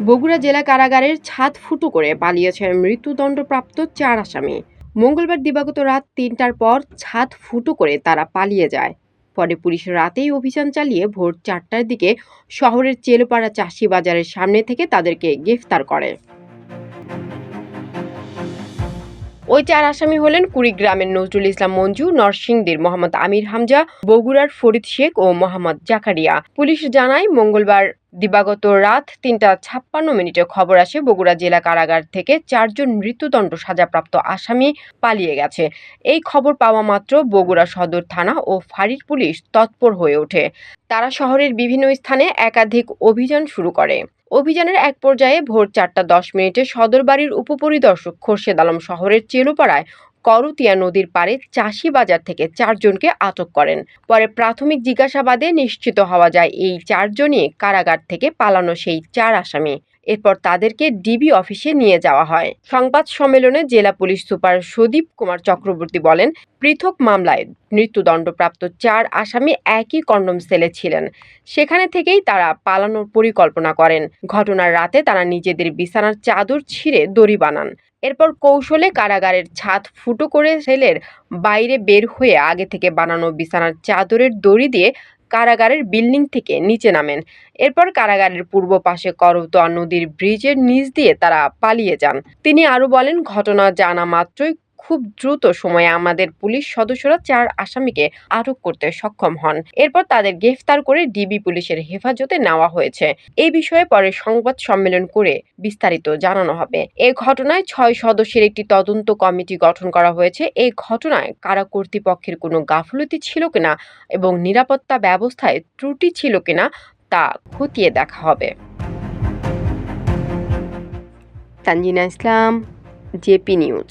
বগুড়া জেলা কারাগারের ছাদ ফুটো করে পালিয়েছেন মৃত্যুদণ্ডপ্রাপ্ত চার আসামি। মঙ্গলবার দিবাগত রাত তিনটার পর ছাদ ফুটো করে তারা পালিয়ে যায়। পরে পুলিশ রাতেই অভিযান চালিয়ে ভোর চারটার দিকে শহরের চেলোপাড়া চাষি বাজারের সামনে থেকে তাদেরকে গ্রেফতার করে। ওই চার আসামি হলেন কুড়িগ্রামের নজরুল ইসলাম মঞ্জু, নরসিংদীর মোহাম্মদ আমির হামজা, বগুড়ার ফরিদ শেখ ও মোহাম্মদ জাকারিয়া। পুলিশ জানায়, মঙ্গলবার দিবাগত রাত তিনটা ছাপ্পান্ন মিনিটে খবর আসে, বগুড়া জেলা কারাগার থেকে চারজন মৃত্যুদণ্ড সাজাপ্রাপ্ত আসামি পালিয়ে গেছে। এই খবর পাওয়া মাত্র বগুড়া সদর থানা ও ফাঁড়ির পুলিশ তৎপর হয়ে ওঠে। তারা শহরের বিভিন্ন স্থানে একাধিক অভিযান শুরু করে। অভিযানের এক পর্যায়ে ভোর চারটা দশ মিনিটে সদর বাড়ির উপপরিদর্শক খোরশেদ আলম শহরের চেলোপাড়ায় করতিয়া নদীর পাড়ে চাষি বাজার থেকে চারজনকে আটক করেন। পরে প্রাথমিক জিজ্ঞাসাবাদে নিশ্চিত হওয়া যায়, এই চারজনই কারাগার থেকে পালানো সেই চার আসামি। এরপর তাদেরকে ডিবি অফিসে নিয়ে যাওয়া হয়। সংবাদ সম্মেলনে জেলা পুলিশ সুপার সুদীপ কুমার চক্রবর্তী বলেন, পৃথক মামলায় মৃত্যুদণ্ডপ্রাপ্ত চার আসামি একই কন্ডম সেলে ছিলেন। সেখানে থেকেই তারা পালানোর পরিকল্পনা করেন। ঘটনার রাতে তারা নিজেদের বিছানার চাদর ছিঁড়ে দড়ি বানান। এরপর কৌশলে কারাগারের ছাদ ফুটো করে সেলের বাইরে বের হয়ে আগে থেকে বানানো বিছানার চাদরের দড়ি দিয়ে কারাগারের বিল্ডিং থেকে নিচে নামেন। এরপর কারাগারের পূর্ব পাশে করতোয়া নদীর ব্রিজের নিচ দিয়ে তারা পালিয়ে যান। তিনি আরও বলেন, ঘটনা জানা মাত্রই খুব দ্রুত সময়ে আমাদের পুলিশ সদস্যরা চার আসামিকে আটক করতে সক্ষম হন। এরপর তাদের গ্রেফতার করে ডিবি পুলিশের হেফাজতে নেওয়া হয়েছে। এই বিষয়ে পরে সংবাদ সম্মেলন করে বিস্তারিত জানানো হবে। এই ঘটনায় ছয় সদস্যের একটি তদন্ত কমিটি গঠন করা হয়েছে। এই ঘটনায় কারা কর্তৃপক্ষের কোনো গাফলতি ছিল কিনা এবং নিরাপত্তা ব্যবস্থায় ত্রুটি ছিল কিনা তা খতিয়ে দেখা হবে। Tanzina Islam, JP news.